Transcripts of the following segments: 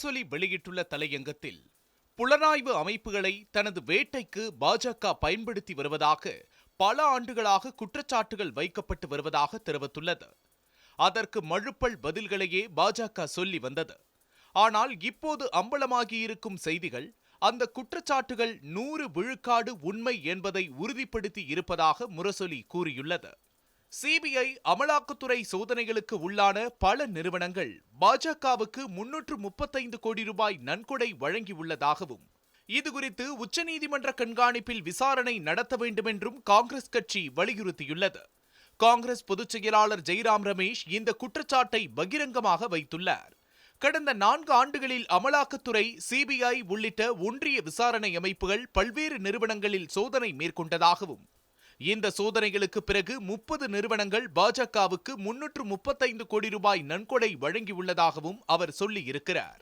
முரசொலி வெளியிட்டுள்ள தலையங்கத்தில் புலனாய்வு அமைப்புகளை தனது வேட்டைக்கு பாஜக பயன்படுத்தி வருவதாக பல ஆண்டுகளாக குற்றச்சாட்டுகள் வைக்கப்பட்டு வருவதாக தெரிவித்துள்ளது. அதற்கு மழுப்பல் பதில்களையே பாஜக சொல்லி வந்தது. ஆனால் இப்போது அம்பலமாகியிருக்கும் செய்திகள் அந்த குற்றச்சாட்டுகள் நூறு விழுக்காடு உண்மை என்பதை உறுதிப்படுத்தி இருப்பதாக முரசொலி கூறியுள்ளது. சிபிஐ அமலாக்கத்துறை சோதனைகளுக்கு உள்ளான பல நிறுவனங்கள் பாஜகவுக்கு முன்னூற்று முப்பத்தைந்து கோடி ரூபாய் நன்கொடை வழங்கியுள்ளதாகவும் இதுகுறித்து உச்சநீதிமன்ற கண்காணிப்பில் விசாரணை நடத்த வேண்டுமென்றும் காங்கிரஸ் கட்சி வலியுறுத்தியுள்ளது. காங்கிரஸ் பொதுச் செயலாளர் ஜெய்ராம் ரமேஷ் இந்த குற்றச்சாட்டை பகிரங்கமாக வைத்துள்ளார். கடந்த நான்கு ஆண்டுகளில் அமலாக்கத்துறை சிபிஐ உள்ளிட்ட ஒன்றிய விசாரணை அமைப்புகள் பல்வேறு நிறுவனங்களில் சோதனை மேற்கொண்டதாகவும் இந்த சோதனைகளுக்கு பிறகு முப்பது நிறுவனங்கள் பாஜகவுக்கு முன்னூற்று முப்பத்தைந்து கோடி ரூபாய் நன்கொடை வழங்கியுள்ளதாகவும் அவர் சொல்லியிருக்கிறார்.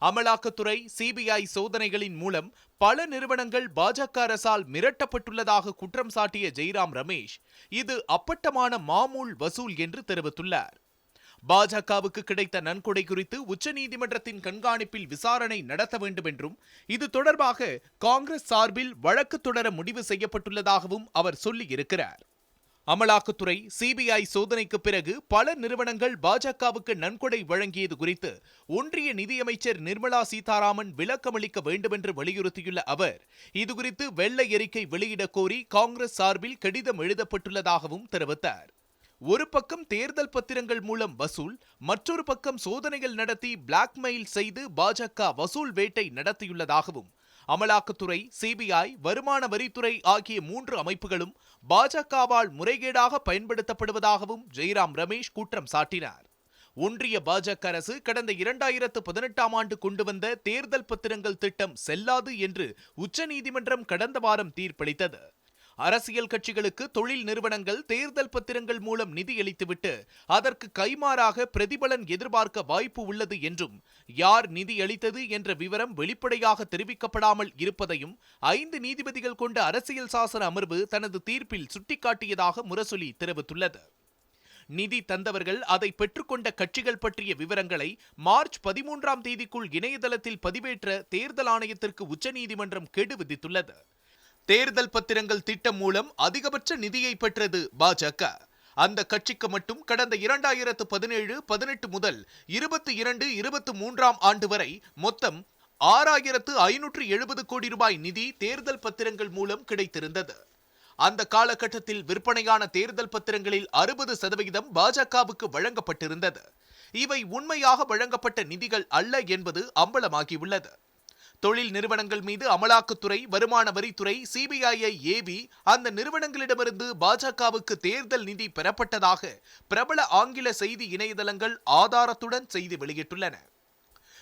அமலாக்கத்துறை சிபிஐ சோதனைகளின் மூலம் பல நிறுவனங்கள் பாஜக அரசால் மிரட்டப்பட்டுள்ளதாக குற்றம் சாட்டிய ஜெய்ராம் ரமேஷ் இது அப்பட்டமான மாமூல் வசூல் என்று தெரிவித்துள்ளார். பாஜகவுக்கு கிடைத்த நன்கொடை குறித்து உச்சநீதிமன்றத்தின் கண்காணிப்பில் விசாரணை நடத்த வேண்டும் என்றும் இது தொடர்பாக காங்கிரஸ் சார்பில் வழக்கு தொடர முடிவு செய்யப்பட்டுள்ளதாகவும் அவர் சொல்லியிருக்கிறார். அமலாக்கத்துறை சிபிஐ சோதனைக்கு பிறகு பல நிறுவனங்கள் பாஜகவுக்கு நன்கொடை வழங்கியது குறித்து ஒன்றிய நிதியமைச்சர் நிர்மலா சீதாராமன் விளக்கமளிக்க வேண்டுமென்று வலியுறுத்தியுள்ள அவர் இதுகுறித்து வெள்ளை அறிக்கை வெளியிடக் கோரி காங்கிரஸ் சார்பில் கடிதம் எழுதப்பட்டுள்ளதாகவும் தெரிவித்தார். ஒரு பக்கம் தேர்தல் பத்திரங்கள் மூலம் வசூல் மற்றொரு பக்கம் சோதனைகள் நடத்தி பிளாக்மெயில் செய்து பாஜக வசூல் வேட்டை நடத்தியுள்ளதாகவும் அமலாக்கத்துறை சிபிஐ வருமான வரித்துறை ஆகிய மூன்று அமைப்புகளும் பாஜகவால் முறைகேடாக பயன்படுத்தப்படுவதாகவும் ஜெய்ராம் ரமேஷ் குற்றம் சாட்டினார். ஒன்றிய பாஜக அரசு கடந்த இரண்டாயிரத்து பதினெட்டாம் ஆண்டு கொண்டு வந்த தேர்தல் பத்திரங்கள் திட்டம் செல்லாது என்று உச்சநீதிமன்றம் கடந்த வாரம் தீர்ப்பளித்தது. அரசியல் கட்சிகளுக்கு தொழில் நிறுவனங்கள் தேர்தல் பத்திரங்கள் மூலம் நிதியளித்துவிட்டு அதற்கு கைமாறாக பிரதிபலன் எதிர்பார்க்க வாய்ப்பு உள்ளது என்றும் யார் நிதியளித்தது என்ற விவரம் வெளிப்படையாக தெரிவிக்கப்படாமல் இருப்பதையும் ஐந்து நீதிபதிகள் கொண்ட அரசியல் சாசன அமர்வு தனது தீர்ப்பில் சுட்டிக்காட்டியதாக முரசொலி தெரிவித்துள்ளது. நிதி தந்தவர்கள் அதை பெற்றுக்கொண்ட கட்சிகள் பற்றிய விவரங்களை மார்ச் பதிமூன்றாம் தேதிக்குள் இணையதளத்தில் பதிவேற்ற தேர்தல் ஆணையத்திற்கு உச்சநீதிமன்றம் கெடு விதித்துள்ளது. தேர்தல் பத்திரங்கள் திட்டம் மூலம் அதிகபட்ச நிதியை பெற்றது பாஜக. அந்த கட்சிக்கு மட்டும் கடந்த இரண்டாயிரத்து பதினேழு பதினெட்டு முதல் இருபத்தி இரண்டு இருபத்தி மூன்றாம் ஆண்டு வரை மொத்தம் ஆறாயிரத்து ஐநூற்று எழுபது கோடி ரூபாய் நிதி தேர்தல் பத்திரங்கள் மூலம் கிடைத்திருந்தது. அந்த காலகட்டத்தில் விற்பனையான தேர்தல் பத்திரங்களில் அறுபது சதவிகிதம் பாஜகவுக்கு வழங்கப்பட்டிருந்தது. இவை உண்மையாக வழங்கப்பட்ட நிதிகள் அல்ல என்பது அம்பலமாகியுள்ளது. தொழில் நிறுவனங்கள் மீது அமலாக்கத்துறை வருமான வரித்துறை சிபிஐயை ஏவி அந்த நிறுவனங்களிடமிருந்து பாஜகவுக்கு தேர்தல் நிதி பெறப்பட்டதாக பிரபல ஆங்கில செய்தி இணையதளங்கள் ஆதாரத்துடன் செய்தி வெளியிட்டுள்ளன.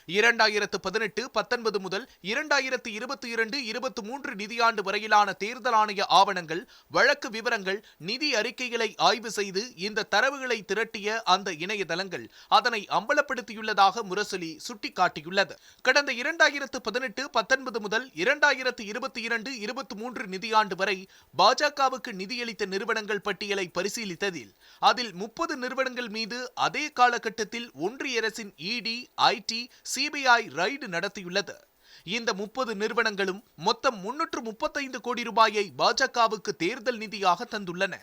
இரண்டாயிரத்து பதினெட்டு பத்தொன்பது முதல் இரண்டாயிரத்து இருபத்தி இரண்டு இருபத்தி மூன்று நிதியாண்டு வரையிலான தேர்தல் ஆணைய ஆவணங்கள் வழக்கு விவரங்கள் நிதி அறிக்கைகளை ஆய்வு செய்து இந்த தரவுகளை திரட்டிய அந்த இணையதளங்கள் அதனை அம்பலப்படுத்தியுள்ளதாக முரசொலி சுட்டிக்காட்டியுள்ளது. கடந்த இரண்டாயிரத்து பதினெட்டு பத்தொன்பது முதல் இரண்டாயிரத்து இருபத்தி இரண்டு இருபத்தி மூன்று நிதியாண்டு வரை பாஜகவுக்கு நிதியளித்த நிறுவனங்கள் பட்டியலை பரிசீலித்ததில் அதில் முப்பது நிறுவனங்கள் மீது அதே காலகட்டத்தில் ஒன்றிய அரசின் இடி ஐடி சிபிஐ ரைடு நடத்தியுள்ளது. இந்த முப்பது நிறுவனங்களும் மொத்தம் முன்னூற்று முப்பத்தைந்து கோடி ரூபாயை பாஜகவுக்கு தேர்தல் நிதியாக தந்துள்ளன.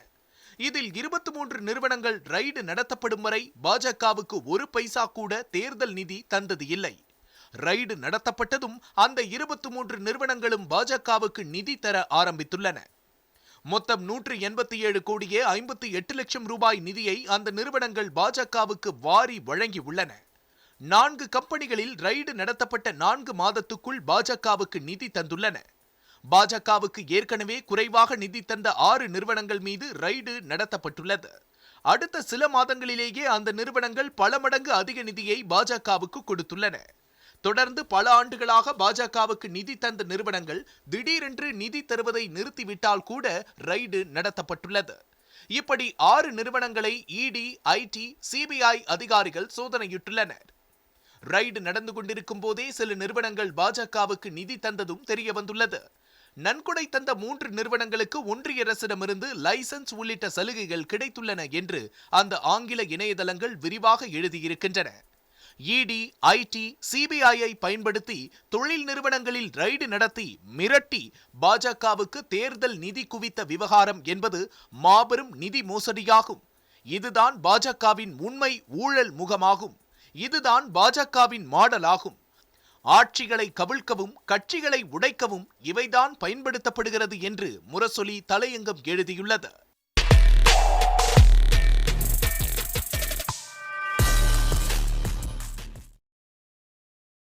இதில் இருபத்தி மூன்று நிறுவனங்கள் ரைடு நடத்தப்படும் வரை பாஜகவுக்கு ஒரு பைசா கூட தேர்தல் நிதி தந்தது இல்லை. ரைடு நடத்தப்பட்டதும் அந்த இருபத்தி மூன்று நிறுவனங்களும் பாஜகவுக்கு நிதி தர ஆரம்பித்துள்ளன. மொத்தம் நூற்று எண்பத்தி ஏழு கோடியே ஐம்பத்தி எட்டு லட்சம் ரூபாய் நிதியை அந்த நிறுவனங்கள் பாஜகவுக்கு வாரி வழங்கி உள்ளன நான்கு கம்பெனிகளில் ரைடு நடத்தப்பட்ட நான்கு மாதத்துக்குள் பாஜகவுக்கு நிதி தந்துள்ளன. பாஜகவுக்கு ஏற்கனவே குறைவாக நிதி தந்த ஆறு நிறுவனங்கள் மீது ரைடு நடத்தப்பட்டுள்ளது. அடுத்த சில மாதங்களிலேயே அந்த நிறுவனங்கள் பல மடங்கு அதிக நிதியை பாஜகவுக்கு கொடுத்துள்ளன. தொடர்ந்து பல ஆண்டுகளாக பாஜகவுக்கு நிதி தந்த நிறுவனங்கள் திடீரென்று நிதி தருவதை நிறுத்திவிட்டால் கூட ரைடு நடத்தப்பட்டுள்ளது. இப்படி ஆறு நிறுவனங்களை இடி ஐடி சிபிஐ அதிகாரிகள் சோதனையிட்டுள்ளனர். ரைடு நடந்து கொண்டிருக்கும் போதே சில நிறுவனங்கள் பாஜகவுக்கு நிதி தந்ததும் தெரிய வந்துள்ளது. நன்கொடை தந்த மூன்று நிறுவனங்களுக்கு ஒன்றிய அரசிடமிருந்து லைசன்ஸ் உள்ளிட்ட சலுகைகள் கிடைத்துள்ளன என்று அந்த ஆங்கில இணையதளங்கள் விரிவாக எழுதியிருக்கின்றன. இடி ஐடி சிபிஐயை பயன்படுத்தி தொழில் நிறுவனங்களில் ரைடு நடத்தி மிரட்டி பாஜகவுக்கு தேர்தல் நிதி குவித்த விவகாரம் என்பது மாபெரும் நிதி மோசடியாகும். இதுதான் பாஜகவின் உண்மை ஊழல் முகமாகும். இதுதான் பாஜகவின் மாடலாகும். ஆட்சிகளை கவிழ்க்கவும் கட்சிகளை உடைக்கவும் இவைதான் பயன்படுத்தப்படுகிறது என்று முரசொலி தலையங்கம் எழுதியுள்ளது.